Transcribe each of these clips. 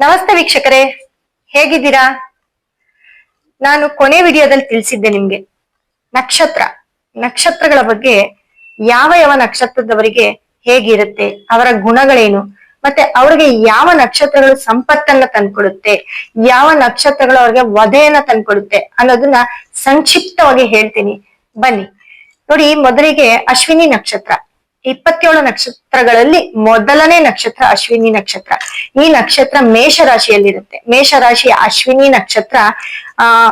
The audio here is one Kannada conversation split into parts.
ನಮಸ್ತೆ ವೀಕ್ಷಕರೇ, ಹೇಗಿದ್ದೀರಾ? ನಾನು ಕೊನೆ ವಿಡಿಯೋದಲ್ಲಿ ತಿಳಿಸಿದ್ದೆ ನಿಮ್ಗೆ, ನಕ್ಷತ್ರ, ನಕ್ಷತ್ರಗಳ ಬಗ್ಗೆ ಯಾವ ಯಾವ ನಕ್ಷತ್ರದವರಿಗೆ ಹೇಗಿರುತ್ತೆ, ಅವರ ಗುಣಗಳೇನು, ಮತ್ತೆ ಅವ್ರಿಗೆ ಯಾವ ನಕ್ಷತ್ರಗಳು ಸಂಪತ್ತನ್ನ ತಂದ್ಕೊಡುತ್ತೆ, ಯಾವ ನಕ್ಷತ್ರಗಳು ಅವ್ರಿಗೆ ವಧೆಯನ್ನ ತಂದ್ಕೊಡುತ್ತೆ ಅನ್ನೋದನ್ನ ಸಂಕ್ಷಿಪ್ತವಾಗಿ ಹೇಳ್ತೀನಿ. ಬನ್ನಿ, ನೋಡಿ ಮೊದಲಿಗೆ ಅಶ್ವಿನಿ ನಕ್ಷತ್ರ. ಇಪ್ಪತ್ತೇಳು ನಕ್ಷತ್ರಗಳಲ್ಲಿ ಮೊದಲನೇ ನಕ್ಷತ್ರ ಅಶ್ವಿನಿ ನಕ್ಷತ್ರ. ಈ ನಕ್ಷತ್ರ ಮೇಷ ರಾಶಿಯಲ್ಲಿರುತ್ತೆ ಮೇಷ ರಾಶಿಯ ಅಶ್ವಿನಿ ನಕ್ಷತ್ರ, ಆ,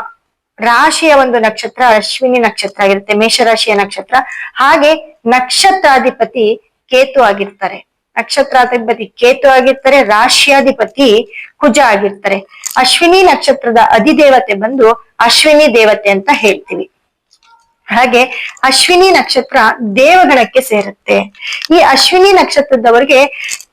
ರಾಶಿಯ ಒಂದು ನಕ್ಷತ್ರ ಅಶ್ವಿನಿ ನಕ್ಷತ್ರ ಆಗಿರುತ್ತೆ. ಮೇಷರಾಶಿಯ ನಕ್ಷತ್ರ. ಹಾಗೆ ನಕ್ಷತ್ರಾಧಿಪತಿ ಕೇತು ಆಗಿರ್ತಾರೆ. ನಕ್ಷತ್ರಾಧಿಪತಿ ಕೇತು ಆಗಿರ್ತಾರೆ, ರಾಶಿಯಾಧಿಪತಿ ಕುಜ ಆಗಿರ್ತಾರೆ. ಅಶ್ವಿನಿ ನಕ್ಷತ್ರದ ಅಧಿದೇವತೆ ಬಂದು ಅಶ್ವಿನಿ ದೇವತೆ ಅಂತ ಹೇಳ್ತೀವಿ. ಹಾಗೆ ಅಶ್ವಿನಿ ನಕ್ಷತ್ರ ದೇವಗಣಕ್ಕೆ ಸೇರುತ್ತೆ. ಈ ಅಶ್ವಿನಿ ನಕ್ಷತ್ರದವರಿಗೆ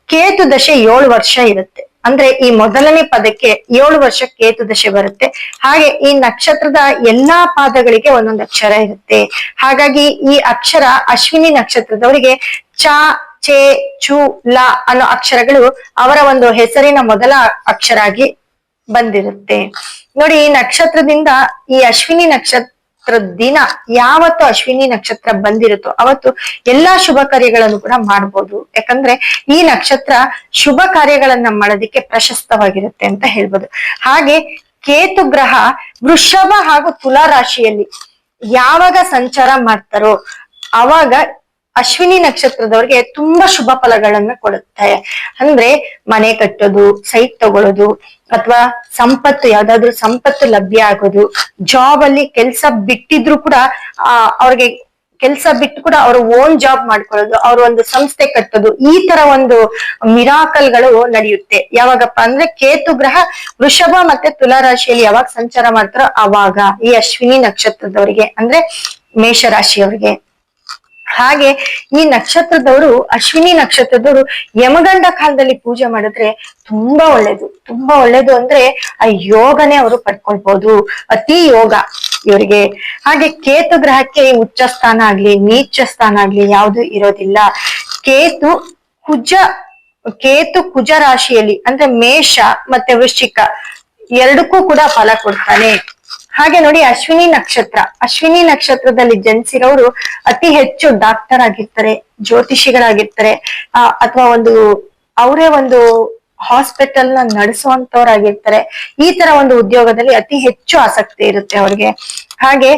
ಕೇತು ದಶೆ ಏಳು ವರ್ಷ ಇರುತ್ತೆ. ಅಂದ್ರೆ ಈ ಮೊದಲನೇ ಪದಕ್ಕೆ ಏಳು ವರ್ಷ ಕೇತು ದಶೆ ಬರುತ್ತೆ. ಹಾಗೆ ಈ ನಕ್ಷತ್ರದ ಎಲ್ಲಾ ಪಾದಗಳಿಗೆ ಒಂದೊಂದು ಅಕ್ಷರ ಇರುತ್ತೆ. ಹಾಗಾಗಿ ಈ ಅಕ್ಷರ ಅಶ್ವಿನಿ ನಕ್ಷತ್ರದವರಿಗೆ ಚ, ಚೆ, ಚು, ಲ ಅನ್ನೋ ಅಕ್ಷರಗಳು ಅವರ ಒಂದು ಹೆಸರಿನ ಮೊದಲ ಅಕ್ಷರ ಆಗಿ ಬಂದಿರುತ್ತೆ. ನೋಡಿ ನಕ್ಷತ್ರದಿಂದ ಈ ಅಶ್ವಿನಿ ನಕ್ಷತ್ರ ದಿನ ಯಾವತ್ತು ಅಶ್ವಿನಿ ನಕ್ಷತ್ರ ಬಂದಿರುತ್ತೋ ಅವತ್ತು ಎಲ್ಲಾ ಶುಭ ಕಾರ್ಯಗಳನ್ನು ಕೂಡ ಮಾಡ್ಬೋದು. ಯಾಕಂದ್ರೆ ಈ ನಕ್ಷತ್ರ ಶುಭ ಕಾರ್ಯಗಳನ್ನ ಮಾಡೋದಿಕ್ಕೆ ಪ್ರಶಸ್ತವಾಗಿರುತ್ತೆ ಅಂತ ಹೇಳ್ಬೋದು. ಹಾಗೆ ಕೇತು ಗ್ರಹ ವೃಷಭ ಹಾಗೂ ತುಲಾ ರಾಶಿಯಲ್ಲಿ ಯಾವಾಗ ಸಂಚಾರ ಮಾಡ್ತಾರೋ ಅವಾಗ ಅಶ್ವಿನಿ ನಕ್ಷತ್ರದವ್ರಿಗೆ ತುಂಬಾ ಶುಭ ಫಲಗಳನ್ನ ಕೊಡುತ್ತೆ. ಅಂದ್ರೆ ಮನೆ ಕಟ್ಟೋದು ಸೈಟ್ ತಗೊಳ್ಳೋದು ಅಥವಾ ಸಂಪತ್ತು, ಯಾವ್ದಾದ್ರು ಸಂಪತ್ತು ಲಭ್ಯ ಆಗೋದು ಜಾಬ್ ಅಲ್ಲಿ ಕೆಲ್ಸ ಬಿಟ್ಟಿದ್ರು ಕೂಡ, ಆ, ಅವ್ರಿಗೆ ಕೆಲಸ ಬಿಟ್ಟು ಕೂಡ ಅವ್ರ ಓನ್ ಜಾಬ್ ಮಾಡ್ಕೊಳ್ಳೋದು, ಅವ್ರ ಒಂದು ಸಂಸ್ಥೆ ಕಟ್ಟೋದು, ಈ ತರ ಒಂದು ಮಿರಾಕಲ್ಗಳು ನಡೆಯುತ್ತೆ. ಯಾವಾಗಪ್ಪ ಅಂದ್ರೆ ಕೇತು ಗ್ರಹ ವೃಷಭ ಮತ್ತೆ ತುಲಾ ರಾಶಿಯಲ್ಲಿ ಯಾವಾಗ ಸಂಚಾರ ಮಾಡ್ತಾರೋ ಅವಾಗ ಈ ಅಶ್ವಿನಿ ನಕ್ಷತ್ರದವರಿಗೆ, ಅಂದ್ರೆ ಮೇಷರಾಶಿಯವರಿಗೆ. ಹಾಗೆ ಈ ನಕ್ಷತ್ರದವರು, ಅಶ್ವಿನಿ ನಕ್ಷತ್ರದವರು ಯಮಗಂಡ ಕಾಲದಲ್ಲಿ ಪೂಜೆ ಮಾಡಿದ್ರೆ ತುಂಬಾ ಒಳ್ಳೇದು. ತುಂಬಾ ಒಳ್ಳೇದು ಅಂದ್ರೆ ಆ ಯೋಗನೇ ಅವರು ಪಡ್ಕೊಳ್ಬಹುದು ಅತಿ ಯೋಗ ಇವರಿಗೆ. ಹಾಗೆ ಕೇತು ಗ್ರಹಕ್ಕೆ ಉಚ್ಚ ಸ್ಥಾನ ಆಗ್ಲಿ ನೀಚ ಸ್ಥಾನ ಆಗ್ಲಿ ಯಾವುದು ಇರೋದಿಲ್ಲ. ಕೇತು ಕುಜ ಕೇತು ಕುಜ ರಾಶಿಯಲ್ಲಿ ಅಂದ್ರೆ ಮೇಷ ಮತ್ತೆ ವೃಶ್ಚಿಕ ಎರಡಕ್ಕೂ ಕೂಡ ಫಲ ಕೊಡ್ತಾನೆ. ಹಾಗೆ ನೋಡಿ ಅಶ್ವಿನಿ ನಕ್ಷತ್ರ. ಅಶ್ವಿನಿ ನಕ್ಷತ್ರದಲ್ಲಿ ಜನಿಸಿರೋರು ಅತಿ ಹೆಚ್ಚು ಡಾಕ್ಟರ್ ಆಗಿರ್ತಾರೆ, ಜ್ಯೋತಿಷಿಗಳಾಗಿರ್ತಾರೆ, ಆ, ಅಥವಾ ಒಂದು ಅವರೇ ಒಂದು ಹಾಸ್ಪಿಟಲ್ನ ನಡೆಸುವಂತವ್ರಾಗಿರ್ತಾರೆ. ಈ ತರ ಒಂದು ಉದ್ಯೋಗದಲ್ಲಿ ಅತಿ ಹೆಚ್ಚು ಆಸಕ್ತಿ ಇರುತ್ತೆ ಅವ್ರಿಗೆ. ಹಾಗೆ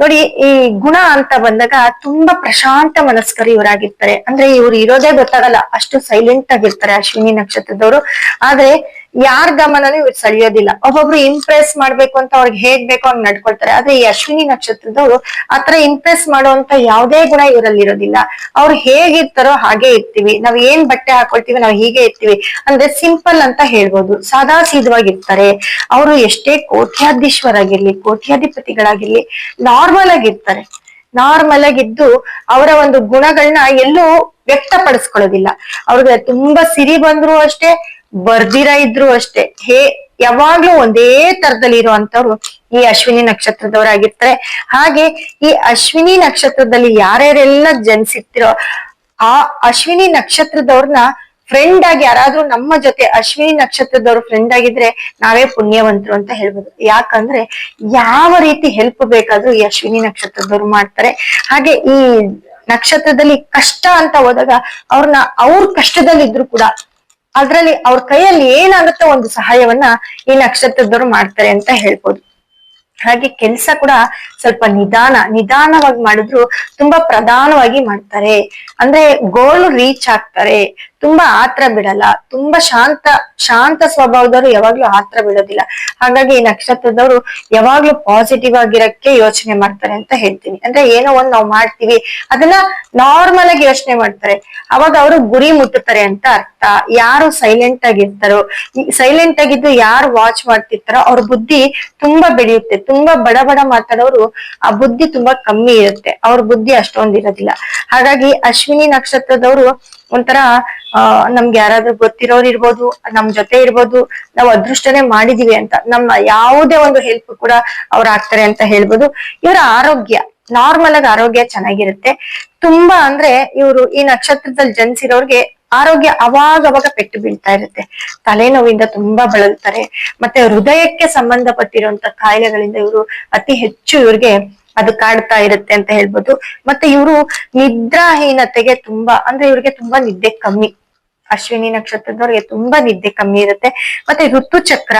ನೋಡಿ ಈ ಗುಣ ಅಂತ ಬಂದಾಗ ತುಂಬಾ ಪ್ರಶಾಂತ ಮನಸ್ಕರು ಇವರಾಗಿರ್ತಾರೆ. ಅಂದ್ರೆ ಇವ್ರು ಇರೋದೇ ಗೊತ್ತಾಗಲ್ಲ ಅಷ್ಟು ಸೈಲೆಂಟ್ ಆಗಿರ್ತಾರೆ ಅಶ್ವಿನಿ ನಕ್ಷತ್ರದವರು. ಆದ್ರೆ ಯಾರ ಗಮನನೂ ಇವ್ರು ಸೆಳೆಯೋದಿಲ್ಲ. ಒಬ್ಬೊಬ್ರು ಇಂಪ್ರೆಸ್ ಮಾಡ್ಬೇಕು ಅಂತ ಅವ್ರಿಗೆ ಹೇಗ್ ಬೇಕು ಅವ್ರು ನಡ್ಕೊಳ್ತಾರೆ. ಆದ್ರೆ ಈ ಅಶ್ವಿನಿ ನಕ್ಷತ್ರದವರು ಆತರ ಇಂಪ್ರೆಸ್ ಮಾಡುವಂತ ಯಾವುದೇ ಗುಣ ಇವರಲ್ಲಿ ಇರೋದಿಲ್ಲ ಅವ್ರು ಹೇಗಿರ್ತಾರೋ ಹಾಗೆ ಇರ್ತೀವಿ. ನಾವ್ ಏನ್ ಬಟ್ಟೆ ಹಾಕೊಳ್ತೀವಿ ನಾವ್ ಹೀಗೆ ಇರ್ತೀವಿ. ಅಂದ್ರೆ ಸಿಂಪಲ್ ಅಂತ ಹೇಳ್ಬೋದು. ಸಾದಾ ಸೀದವಾಗಿರ್ತಾರೆ. ಅವರು ಎಷ್ಟೇ ಕೋಟ್ಯಾಧೀಶ್ವರಾಗಿರ್ಲಿ, ಕೋಟ್ಯಾಧಿಪತಿಗಳಾಗಿರ್ಲಿ ನಾರ್ಮಲ್ ಆಗಿರ್ತಾರೆ. ನಾರ್ಮಲ್ ಆಗಿದ್ದು ಅವರ ಒಂದು ಗುಣಗಳನ್ನ ಎಲ್ಲೂ ವ್ಯಕ್ತಪಡಿಸ್ಕೊಳ್ಳೋದಿಲ್ಲ. ಅವ್ರಿಗೆ ತುಂಬಾ ಸಿರಿ ಬಂದ್ರು ಅಷ್ಟೇ ಬರ್ದಿರ ಇದ್ರು ಅಷ್ಟೇ. ಹೇ, ಯಾವಾಗ್ಲೂ ಒಂದೇ ತರದಲ್ಲಿ ಇರುವಂತವ್ರು ಈ ಅಶ್ವಿನಿ ನಕ್ಷತ್ರದವರಾಗಿರ್ತಾರೆ. ಹಾಗೆ ಈ ಅಶ್ವಿನಿ ನಕ್ಷತ್ರದಲ್ಲಿ ಯಾರ್ಯಾರೆಲ್ಲ ಜನಿಸಿರ್ತಿರೋ, ಆ ಅಶ್ವಿನಿ ನಕ್ಷತ್ರದವ್ರನ್ನ ಫ್ರೆಂಡ್ ಆಗಿ ಯಾರಾದ್ರೂ ನಮ್ಮ ಜೊತೆ ಅಶ್ವಿನಿ ನಕ್ಷತ್ರದವ್ರು ಫ್ರೆಂಡ್ ಆಗಿದ್ರೆ ನಾವೇ ಪುಣ್ಯವಂತರು ಅಂತ ಹೇಳ್ಬೋದು. ಯಾಕಂದ್ರೆ ಯಾವ ರೀತಿ ಹೆಲ್ಪ್ ಬೇಕಾದ್ರೂ ಈ ಅಶ್ವಿನಿ ನಕ್ಷತ್ರದವ್ರು ಮಾಡ್ತಾರೆ. ಹಾಗೆ ಈ ನಕ್ಷತ್ರದಲ್ಲಿ ಕಷ್ಟ ಅಂತ ಹೋದಾಗ ಅವ್ರನ್ನ ಅವ್ರ ಕಷ್ಟದಲ್ಲಿದ್ರು ಕೂಡ ಅದ್ರಲ್ಲಿ ಅವ್ರ ಕೈಯಲ್ಲಿ ಏನಾಗುತ್ತೋ ಒಂದು ಸಹಾಯವನ್ನ ಈ ನಕ್ಷತ್ರದವ್ರು ಮಾಡ್ತಾರೆ ಅಂತ ಹೇಳ್ಬೋದು. ಹಾಗೆ ಕೆಲ್ಸ ಕೂಡ ಸ್ವಲ್ಪ ನಿಧಾನ, ನಿಧಾನವಾಗಿ ಮಾಡಿದ್ರು ತುಂಬಾ ಪ್ರಧಾನವಾಗಿ ಮಾಡ್ತಾರೆ. ಅಂದ್ರೆ ಗೋಲ್ ರೀಚ್ ಆಗ್ತಾರೆ. ತುಂಬಾ ಆತ್ರ ಬಿಡಲ್ಲ, ತುಂಬಾ ಶಾಂತ ಶಾಂತ ಸ್ವಭಾವದವರು ಯಾವಾಗ್ಲೂ ಆತ್ರ ಬಿಡೋದಿಲ್ಲ. ಹಾಗಾಗಿ ಈ ನಕ್ಷತ್ರದವರು ಯಾವಾಗ್ಲೂ ಪಾಸಿಟಿವ್ ಆಗಿರಕ್ಕೆ ಯೋಚನೆ ಮಾಡ್ತಾರೆ ಅಂತ ಹೇಳ್ತೀನಿ. ಅಂದ್ರೆ ಏನೋ ಒಂದ್ ನಾವು ಮಾಡ್ತೀವಿ, ಅದನ್ನ ನಾರ್ಮಲ್ ಆಗಿ ಯೋಚನೆ ಮಾಡ್ತಾರೆ. ಅವಾಗ ಅವರು ಗುರಿ ಮುಟ್ಟುತ್ತಾರೆ ಅಂತ ಅರ್ಥ. ಯಾರು ಸೈಲೆಂಟ್ ಆಗಿರ್ತಾರೋ ಸೈಲೆಂಟ್ ಆಗಿದ್ದು ಯಾರು ವಾಚ್ ಮಾಡ್ತಿರ್ತಾರೋ, ಅವ್ರ ಬುದ್ಧಿ ತುಂಬಾ ಬೆಳೆಯುತ್ತೆ. ತುಂಬಾ ಬಡ ಬಡ ಮಾತಾಡೋರು ಆ ಬುದ್ಧಿ ತುಂಬಾ ಕಮ್ಮಿ ಇರುತ್ತೆ. ಅವ್ರ ಬುದ್ಧಿ ಅಷ್ಟೊಂದಿರೋದಿಲ್ಲ ಹಾಗಾಗಿ ಅಶ್ವಿನಿ ನಕ್ಷತ್ರದವರು ಒಂಥರ, ಆ, ನಮ್ಗೆ ಯಾರಾದ್ರೂ ಗೊತ್ತಿರೋರು ಇರ್ಬೋದು, ನಮ್ ಜೊತೆ ಇರ್ಬೋದು, ನಾವು ಅದೃಷ್ಟನೇ ಮಾಡಿದೀವಿ ಅಂತ. ನಮ್ಮ ಯಾವುದೇ ಒಂದು ಹೆಲ್ಪ್ ಕೂಡ ಅವ್ರು ಆಗ್ತಾರೆ ಅಂತ ಹೇಳ್ಬೋದು. ಇವರ ಆರೋಗ್ಯ ನಾರ್ಮಲ್ ಆಗಿ ಆರೋಗ್ಯ ಚೆನ್ನಾಗಿರುತ್ತೆ. ತುಂಬಾ ಅಂದ್ರೆ ಇವರು ಈ ನಕ್ಷತ್ರದಲ್ಲಿ ಜನಿಸಿರೋರ್ಗೆ ಆರೋಗ್ಯ ಅವಾಗ ಅವಾಗ ಪೆಟ್ಟು ಬೀಳ್ತಾ ಇರುತ್ತೆ. ತಲೆನೋವಿಂದ ತುಂಬಾ ಬಳಲ್ತಾರೆ. ಮತ್ತೆ ಹೃದಯಕ್ಕೆ ಸಂಬಂಧಪಟ್ಟಿರುವಂತ ಕಾಯಿಲೆಗಳಿಂದ ಇವರು ಅತಿ ಹೆಚ್ಚು ಇವ್ರಿಗೆ ಅದು ಕಾಡ್ತಾ ಇರುತ್ತೆ ಅಂತ ಹೇಳ್ಬೋದು. ಮತ್ತೆ ಇವರು ನಿದ್ರಾಹೀನತೆಗೆ ತುಂಬಾ, ಅಂದ್ರೆ ಇವ್ರಿಗೆ ತುಂಬಾ ನಿದ್ದೆ ಕಮ್ಮಿ. ಅಶ್ವಿನಿ ನಕ್ಷತ್ರದವ್ರಿಗೆ ತುಂಬಾ ನಿದ್ದೆ ಕಮ್ಮಿ ಇರುತ್ತೆ. ಮತ್ತೆ ಋತುಚಕ್ರ,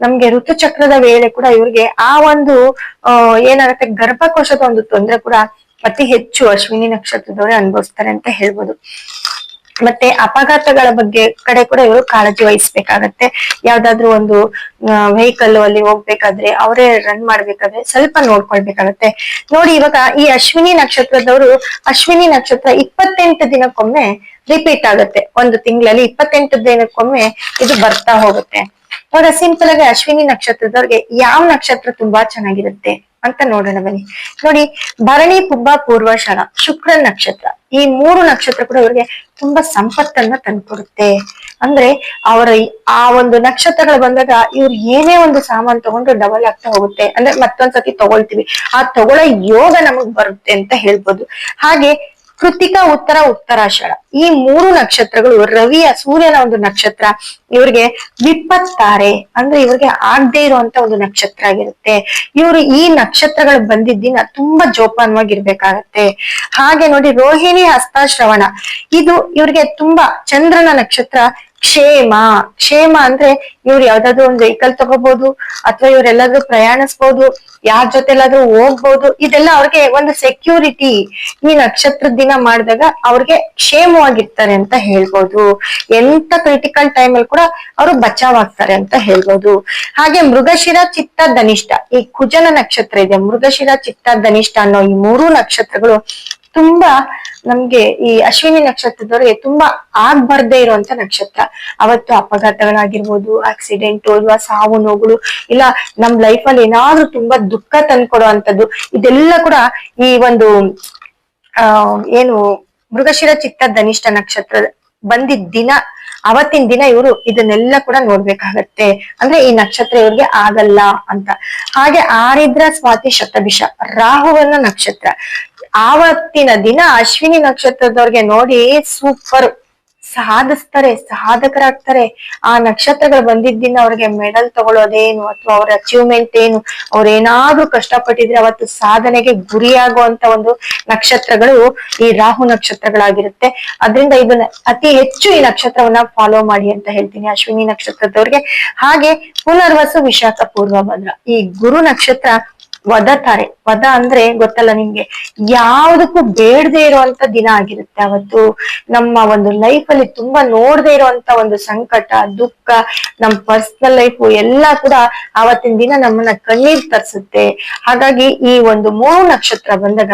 ನಮ್ಗೆ ಋತುಚಕ್ರದ ವೇಳೆ ಕೂಡ ಇವ್ರಿಗೆ ಆ ಒಂದು ಅಹ್ ಏನಾಗುತ್ತೆ, ಗರ್ಭಕೋಶದ ಒಂದು ತೊಂದರೆ ಕೂಡ ಅತಿ ಹೆಚ್ಚು ಅಶ್ವಿನಿ ನಕ್ಷತ್ರದವರೇ ಅನುಭವಿಸ್ತಾರೆ ಅಂತ ಹೇಳ್ಬೋದು. ಮತ್ತೆ ಅಪಘಾತಗಳ ಬಗ್ಗೆ ಕಡೆ ಕೂಡ ಇವರು ಕಾಳಜಿ ವಹಿಸ್ಬೇಕಾಗತ್ತೆ. ಯಾವ್ದಾದ್ರು ಒಂದು ವೆಹಿಕಲ್ ಅಲ್ಲಿ ಹೋಗ್ಬೇಕಾದ್ರೆ ಅವರೇ ರನ್ ಮಾಡ್ಬೇಕಾದ್ರೆ ಸ್ವಲ್ಪ ನೋಡ್ಕೊಳ್ಬೇಕಾಗತ್ತೆ. ನೋಡಿ ಇವಾಗ ಈ ಅಶ್ವಿನಿ ನಕ್ಷತ್ರದವರು, ಅಶ್ವಿನಿ ನಕ್ಷತ್ರ ಇಪ್ಪತ್ತೆಂಟು ದಿನಕ್ಕೊಮ್ಮೆ ರಿಪೀಟ್ ಆಗುತ್ತೆ. ಒಂದು ತಿಂಗಳಲ್ಲಿ ಇಪ್ಪತ್ತೆಂಟು ದಿನಕ್ಕೊಮ್ಮೆ ಇದು ಬರ್ತಾ ಹೋಗುತ್ತೆ. ಇವಾಗ ಸಿಂಪಲ್ ಆಗಿ ಅಶ್ವಿನಿ ನಕ್ಷತ್ರದವ್ರಿಗೆ ಯಾವ ನಕ್ಷತ್ರ ತುಂಬಾ ಚೆನ್ನಾಗಿರುತ್ತೆ ಅಂತ ನೋಡೋಣ ಬನ್ನಿ. ನೋಡಿ, ಭರಣಿ ಪುಬ್ಬ ಪೂರ್ವಶರ ಶುಕ್ರ ನಕ್ಷತ್ರ. ಈ ಮೂರು ನಕ್ಷತ್ರ ಕೂಡ ಅವರಿಗೆ ತುಂಬಾ ಸಂಪತ್ತನ್ನ ತಂದ್ಕೊಡುತ್ತೆ. ಅಂದ್ರೆ ಅವರ ಆ ಒಂದು ನಕ್ಷತ್ರಗಳು ಬಂದಾಗ ಇವ್ರು ಏನೇ ಒಂದು ಸಾಮಾನ್ ತಗೊಂಡ್ರು ಡಬಲ್ ಆಗ್ತಾ ಹೋಗುತ್ತೆ. ಅಂದ್ರೆ ಮತ್ತೊಂದ್ಸತಿ ತಗೊಳ್ತೀವಿ. ಆ ತಗೊಳ್ಳೋ ಯೋಗ ನಮಗ್ ಬರುತ್ತೆ ಅಂತ ಹೇಳ್ಬೋದು. ಹಾಗೆ ಕೃತಿಕಾ ಉತ್ತರ, ಉತ್ತರಾಷಾಢ. ಈ ಮೂರು ನಕ್ಷತ್ರಗಳು, ರವಿಯ ಸೂರ್ಯನ ಒಂದು ನಕ್ಷತ್ರ, ಇವ್ರಿಗೆ ವಿಪತ್ತಾರೆ. ಅಂದ್ರೆ ಇವ್ರಿಗೆ ಆಗದೆ ಇರುವಂತ ಒಂದು ನಕ್ಷತ್ರ ಆಗಿರುತ್ತೆ. ಇವರು ಈ ನಕ್ಷತ್ರಗಳು ಬಂದಿದ್ದಿನ ತುಂಬಾ ಜೋಪಾನವಾಗಿರ್ಬೇಕಾಗತ್ತೆ. ಹಾಗೆ ನೋಡಿ ರೋಹಿಣಿ ಹಸ್ತಾಶ್ರವಣ. ಇದು ಇವ್ರಿಗೆ ತುಂಬಾ ಚಂದ್ರನ ನಕ್ಷತ್ರ ಕ್ಷೇಮ. ಕ್ಷೇಮ ಅಂದ್ರೆ ಇವ್ರು ಯಾವ್ದಾದ್ರು ಒಂದು ವೆಹಿಕಲ್ ತಗೋಬಹುದು ಅಥವಾ ಇವ್ರೆಲ್ಲಾದ್ರೂ ಪ್ರಯಾಣಿಸ್ಬೋದು ಯಾರ ಜೊತೆಲಾದ್ರೂ ಹೋಗ್ಬೋದು. ಇದೆಲ್ಲ ಅವ್ರಿಗೆ ಒಂದು ಸೆಕ್ಯೂರಿಟಿ ಈ ನಕ್ಷತ್ರ ದಿನ ಮಾಡಿದಾಗ ಅವ್ರಿಗೆ ಕ್ಷೇಮವಾಗಿರ್ತಾರೆ ಅಂತ ಹೇಳ್ಬೋದು. ಎಂತ ಕ್ರಿಟಿಕಲ್ ಟೈಮ್ ಅಲ್ಲಿ ಕೂಡ ಅವರು ಬಚಾವ್ ಆಗ್ತಾರೆ ಅಂತ ಹೇಳ್ಬೋದು. ಹಾಗೆ ಮೃಗಶಿರ, ಚಿತ್ತ, ಧನಿಷ್ಠ. ಈ ಕುಜನ ನಕ್ಷತ್ರ ಇದೆ. ಮೃಗಶಿರ, ಚಿತ್ತ, ಧನಿಷ್ಠ ಅನ್ನೋ ಈ ಮೂರು ನಕ್ಷತ್ರಗಳು ತುಂಬಾ ನಮ್ಗೆ ಈ ಅಶ್ವಿನಿ ನಕ್ಷತ್ರದವರಿಗೆ ತುಂಬಾ ಆಗ್ಬಾರ್ದೆ ಇರುವಂತ ನಕ್ಷತ್ರ. ಅವತ್ತು ಅಪಘಾತಗಳಾಗಿರ್ಬೋದು ಆಕ್ಸಿಡೆಂಟ್ ಅಥವಾ ಸಾವು, ನೋವುಗಳು, ಇಲ್ಲ ನಮ್ ಲೈಫ್ ಅಲ್ಲಿ ಏನಾದ್ರೂ ತುಂಬಾ ದುಃಖ ತಂದ್ಕೊಡುವಂತದ್ದು ಇದೆಲ್ಲ ಕೂಡ ಈ ಒಂದು, ಆ, ಏನು ಮೃಗಶಿರ ಚಿತ್ತ ಧನಿಷ್ಠ ನಕ್ಷತ್ರ ಬಂದಿದ್ ದಿನ, ಅವತ್ತಿನ ದಿನ ಇವರು ಇದನ್ನೆಲ್ಲ ಕೂಡ ನೋಡ್ಬೇಕಾಗತ್ತೆ. ಅಂದ್ರೆ ಈ ನಕ್ಷತ್ರ ಇವ್ರಿಗೆ ಆಗಲ್ಲ ಅಂತ. ಹಾಗೆ ಆರಿದ್ರ ಸ್ವಾತಿ ಶತಭಿಷ, ರಾಹುವನ್ನ ನಕ್ಷತ್ರ. ಆವತ್ತಿನ ದಿನ ಅಶ್ವಿನಿ ನಕ್ಷತ್ರದವ್ರಿಗೆ ನೋಡಿ ಸೂಪರ್. ಸಾಧಿಸ್ತಾರೆ, ಸಾಧಕರಾಗ್ತಾರೆ. ಆ ನಕ್ಷತ್ರಗಳು ಬಂದಿದ್ದ ದಿನ ಅವ್ರಿಗೆ ಮೆಡಲ್ ತಗೊಳ್ಳೋದೇನು ಅಥವಾ ಅವ್ರ ಅಚೀವ್ಮೆಂಟ್ ಏನು? ಅವ್ರ ಏನಾದ್ರೂ ಕಷ್ಟಪಟ್ಟಿದ್ರೆ ಅವತ್ತು ಸಾಧನೆಗೆ ಗುರಿಯಾಗುವಂತ ಒಂದು ನಕ್ಷತ್ರಗಳು ಈ ರಾಹು ನಕ್ಷತ್ರಗಳಾಗಿರುತ್ತೆ. ಅದರಿಂದ ಇದನ್ನ ಅತಿ ಹೆಚ್ಚು ಈ ನಕ್ಷತ್ರವನ್ನ ಫಾಲೋ ಮಾಡಿ ಅಂತ ಹೇಳ್ತೀನಿ ಅಶ್ವಿನಿ ನಕ್ಷತ್ರದವ್ರಿಗೆ. ಹಾಗೆ ಪುನರ್ವಸು ವಿಶಾಖ ಪೂರ್ವಭದ್ರ ಈ ಗುರು ನಕ್ಷತ್ರ ವದತಾರೆ. ವದ ಅಂದ್ರೆ ಗೊತ್ತಲ್ಲ ನಿಮ್ಗೆ, ಯಾವ್ದಕ್ಕೂ ಬೇಡದೆ ಇರುವಂತ ದಿನ ಆಗಿರುತ್ತೆ ಅವತ್ತು. ನಮ್ಮ ಒಂದು ಲೈಫ್ ಅಲ್ಲಿ ತುಂಬಾ ನೋಡದೆ ಇರುವಂತ ಒಂದು ಸಂಕಟ, ದುಃಖ, ನಮ್ ಪರ್ಸನಲ್ ಲೈಫ್ ಎಲ್ಲ ಕೂಡ ಅವತ್ತಿನ ದಿನ ನಮ್ಮನ್ನ ಕಣ್ಣೀರ್ ತರಿಸುತ್ತೆ. ಹಾಗಾಗಿ ಈ ಒಂದು ಮೂರು ನಕ್ಷತ್ರ ಬಂದಾಗ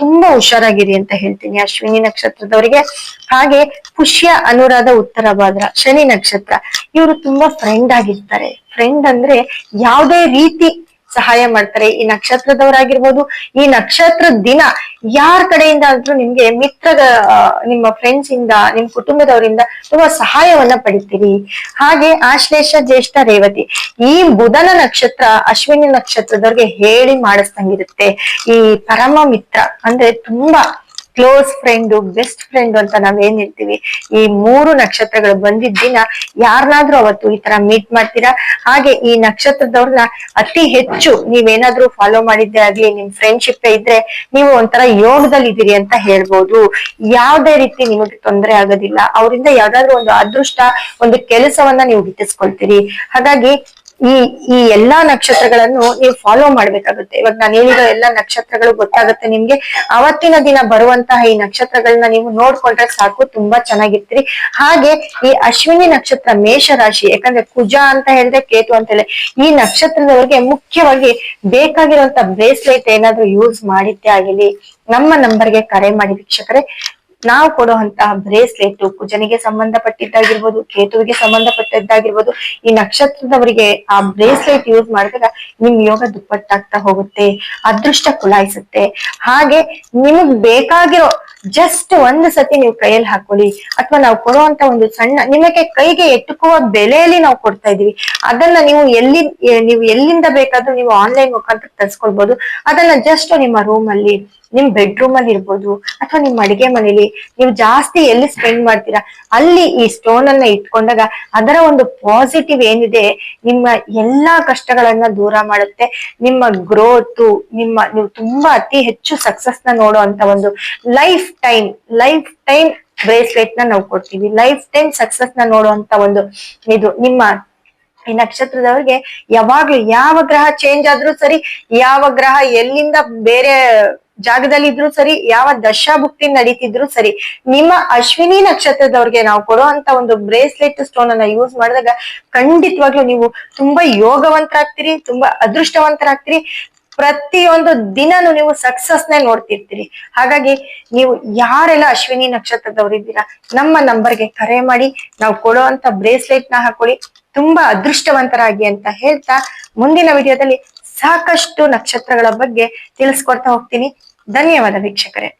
ತುಂಬಾ ಹುಷಾರಾಗಿರಿ ಅಂತ ಹೇಳ್ತೀನಿ ಅಶ್ವಿನಿ ನಕ್ಷತ್ರದವರಿಗೆ. ಹಾಗೆ ಪುಷ್ಯ ಅನುರಾಧ ಉತ್ತರ ಭಾದ್ರ, ಶನಿ ನಕ್ಷತ್ರ, ಇವರು ತುಂಬಾ ಫ್ರೆಂಡ್ ಆಗಿರ್ತಾರೆ. ಫ್ರೆಂಡ್ ಅಂದ್ರೆ ಯಾವುದೇ ರೀತಿ ಸಹಾಯ ಮಾಡ್ತಾರೆ. ಈ ನಕ್ಷತ್ರದವರಾಗಿರ್ಬೋದು ಈ ನಕ್ಷತ್ರ ದಿನ ಯಾರ ಕಡೆಯಿಂದ ಆದ್ರೂ ನಿಮ್ಗೆ ಮಿತ್ರದ ಆ, ನಿಮ್ಮ ಫ್ರೆಂಡ್ಸ್ ಇಂದ ನಿಮ್ ಕುಟುಂಬದವರಿಂದ ತುಂಬಾ ಸಹಾಯವನ್ನ ಪಡಿತೀರಿ. ಹಾಗೆ ಆಶ್ಲೇಷ ಜ್ಯೇಷ್ಠ ರೇವತಿ ಈ ಬುಧನ ನಕ್ಷತ್ರ ಅಶ್ವಿನಿ ನಕ್ಷತ್ರದವ್ರಿಗೆ ಹೇಳಿ ಮಾಡಿಸ್ದಂಗಿರುತ್ತೆ. ಈ ಪರಮ ಮಿತ್ರ ಅಂದ್ರೆ ತುಂಬಾ ಕ್ಲೋಸ್ ಫ್ರೆಂಡ್ ಬೆಸ್ಟ್ ಫ್ರೆಂಡ್ ಅಂತ ನಾವೇನ್ ಹೇಳ್ತೀವಿ? ಈ ಮೂರು ನಕ್ಷತ್ರಗಳು ಬಂದಿದ್ದ ದಿನ ಯಾರನ್ನಾದ್ರೂ ಅವತ್ತು ಈ ತರ ಮೀಟ್ ಮಾಡ್ತೀರಾ? ಹಾಗೆ ಈ ನಕ್ಷತ್ರದವ್ರನ್ನ ಅತಿ ಹೆಚ್ಚು ನೀವೇನಾದ್ರೂ ಫಾಲೋ ಮಾಡಿದ್ದೆ ಆಗ್ಲಿ, ನಿಮ್ ಫ್ರೆಂಡ್ಶಿಪ್ ಇದ್ರೆ ನೀವು ಒಂಥರ ಯೋಗದಲ್ಲಿ ಇದೀರಿ ಅಂತ ಹೇಳ್ಬೋದು. ಯಾವ್ದೇ ರೀತಿ ನಿಮಗೆ ತೊಂದರೆ ಆಗೋದಿಲ್ಲ. ಅವರಿಂದ ಯಾವ್ದಾದ್ರು ಒಂದು ಅದೃಷ್ಟ, ಒಂದು ಕೆಲಸವನ್ನ ನೀವು ಗಿಟ್ಟಿಸ್ಕೊಳ್ತೀರಿ ಹಾಗಾಗಿ ಈ ಈ ಎಲ್ಲಾ ನಕ್ಷತ್ರಗಳನ್ನು ನೀವು ಫಾಲೋ ಮಾಡ್ಬೇಕಾಗುತ್ತೆ. ಇವಾಗ ನಾನು ಹೇಳಿರೋ ಎಲ್ಲಾ ನಕ್ಷತ್ರಗಳು ಗೊತ್ತಾಗುತ್ತೆ ನಿಮ್ಗೆ. ಅವತ್ತಿನ ದಿನ ಬರುವಂತಹ ಈ ನಕ್ಷತ್ರಗಳನ್ನ ನೀವು ನೋಡ್ಕೊಂಡ್ರೆ ಸಾಕು, ತುಂಬಾ ಚೆನ್ನಾಗಿರ್ತೀರಿ. ಹಾಗೆ ಈ ಅಶ್ವಿನಿ ನಕ್ಷತ್ರ ಮೇಷ ರಾಶಿ ಯಾಕಂದ್ರೆ ಕುಜ ಅಂತ ಹೇಳಿದ್ರೆ ಕೇತು ಅಂತ ಹೇಳಿ ಈ ನಕ್ಷತ್ರದವರಿಗೆ ಮುಖ್ಯವಾಗಿ ಬೇಕಾಗಿರುವಂತ ಬ್ರೇಸ್ಲೆಟ್ ಏನಾದ್ರೂ ಯೂಸ್ ಮಾಡಿದ್ದೇ ಆಗಿಲಿ, ನಮ್ಮ ನಂಬರ್ಗೆ ಕರೆ ಮಾಡಿ ವೀಕ್ಷಕರೇ. ನಾವು ಕೊಡುವಂತಹ ಬ್ರೇಸ್ಲೆಟ್ ಕುಜನಿಗೆ ಸಂಬಂಧಪಟ್ಟಿದ್ದಾಗಿರ್ಬೋದು, ಕೇತುವಿಗೆ ಸಂಬಂಧಪಟ್ಟಿದ್ದಾಗಿರ್ಬೋದು, ಈ ನಕ್ಷತ್ರದವರಿಗೆ ಆ ಬ್ರೇಸ್ಲೆಟ್ ಯೂಸ್ ಮಾಡಿದಾಗ ನಿಮ್ ಯೋಗ ದುಪ್ಪಟ್ಟಾಗ್ತಾ ಹೋಗುತ್ತೆ, ಅದೃಷ್ಟ ಕುಲಾಯಿಸುತ್ತೆ. ಹಾಗೆ ನಿಮಗ್ ಬೇಕಾಗಿರೋ ಜಸ್ಟ್ ಒಂದು ಸತಿ ನೀವು ಕೈಯಲ್ಲಿ ಹಾಕೊಳ್ಳಿ. ಅಥವಾ ನಾವು ಕೊಡುವಂತ ಒಂದು ಸಣ್ಣ, ನಿಮಗೆ ಕೈಗೆ ಎಟುಕುವ ಬೆಲೆಯಲ್ಲಿ ನಾವು ಕೊಡ್ತಾ ಇದೀವಿ ಅದನ್ನ ನೀವು ಎಲ್ಲಿ ನೀವು ಎಲ್ಲಿಂದ ಬೇಕಾದ್ರೂ ನೀವು ಆನ್ಲೈನ್ ಮುಖಾಂತರ ತರಿಸ್ಕೊಳ್ಬಹುದು ಅದನ್ನ ಜಸ್ಟ್ ನಿಮ್ಮ ರೂಮ್ ಅಲ್ಲಿ, ನಿಮ್ ಬೆಡ್ರೂಮ್ ಅಲ್ಲಿ ಇರ್ಬೋದು, ಅಥವಾ ನಿಮ್ ಅಡಿಗೆ ಮನೇಲಿ, ನೀವು ಜಾಸ್ತಿ ಎಲ್ಲಿ ಸ್ಪೆಂಡ್ ಮಾಡ್ತೀರಾ, ಅಲ್ಲಿ ಈ ಸ್ಟೋನ್ ಅನ್ನ ಇಟ್ಕೊಂಡಾಗ ಅದರ ಒಂದು ಪಾಸಿಟಿವ್ ಏನಿದೆ, ನಿಮ್ಮ ಎಲ್ಲಾ ಕಷ್ಟಗಳನ್ನ ದೂರ ಮಾಡುತ್ತೆ. ನಿಮ್ಮ ಗ್ರೋತ್ ನಿಮ್ಮ, ನೀವು ತುಂಬಾ ಅತಿ ಹೆಚ್ಚು ಸಕ್ಸಸ್ನ ನೋಡುವಂತ ಒಂದು ಲೈಫ್ ಟೈಮ್ ಲೈಫ್ ಟೈಮ್ ಬ್ರೇಸ್ಲೆಟ್ನ ನಾವು ಕೊಡ್ತೀವಿ. ಲೈಫ್ ಟೈಮ್ ಸಕ್ಸಸ್ನ ನೋಡುವಂತ ಒಂದು ಇದು ನಿಮ್ಮ ಈ ನಕ್ಷತ್ರದವ್ರಿಗೆ ಯಾವಾಗ್ಲೂ ಯಾವ ಗ್ರಹ ಚೇಂಜ್ ಆದ್ರೂ ಸರಿ, ಯಾವ ಗ್ರಹ ಎಲ್ಲಿಂದ ಬೇರೆ ಜಾಗದಲ್ಲಿ ಇದ್ರು ಸರಿ, ಯಾವ ದಶಾಭುಕ್ತಿ ನಡೀತಿದ್ರು ಸರಿ, ನಿಮ್ಮ ಅಶ್ವಿನಿ ನಕ್ಷತ್ರದವ್ರಿಗೆ ನಾವು ಕೊಡುವಂತ ಒಂದು ಬ್ರೇಸ್ಲೆಟ್ ಸ್ಟೋನ್ ಅನ್ನ ಯೂಸ್ ಮಾಡಿದಾಗ ಖಂಡಿತವಾಗ್ಲೂ ನೀವು ತುಂಬಾ ಯೋಗವಂತರಾಗ್ತೀರಿ, ತುಂಬಾ ಅದೃಷ್ಟವಂತರಾಗ್ತೀರಿ. ಪ್ರತಿಯೊಂದು ದಿನನು ನೀವು ಸಕ್ಸಸ್ ನೇ ನೋಡ್ತಿರ್ತೀರಿ. ಹಾಗಾಗಿ ನೀವು ಯಾರೆಲ್ಲ ಅಶ್ವಿನಿ ನಕ್ಷತ್ರದವರಿದ್ದೀರಾ ನಮ್ಮ ನಂಬರ್ಗೆ ಕರೆ ಮಾಡಿ, ನಾವು ಕೊಡುವಂತ ಬ್ರೇಸ್ಲೆಟ್ನ ಹಾಕೊಳ್ಳಿ. ತುಂಬಾ ಅದೃಷ್ಟವಂತರಾಗಿ ಅಂತ ಹೇಳ್ತಾ ಮುಂದಿನ ವಿಡಿಯೋದಲ್ಲಿ ಸಾಕಷ್ಟು ನಕ್ಷತ್ರಗಳ ಬಗ್ಗೆ ತಿಳಿಸ್ಕೊಡ್ತಾ ಹೋಗ್ತೀನಿ. ಧನ್ಯವಾದ ವೀಕ್ಷಕರೇ.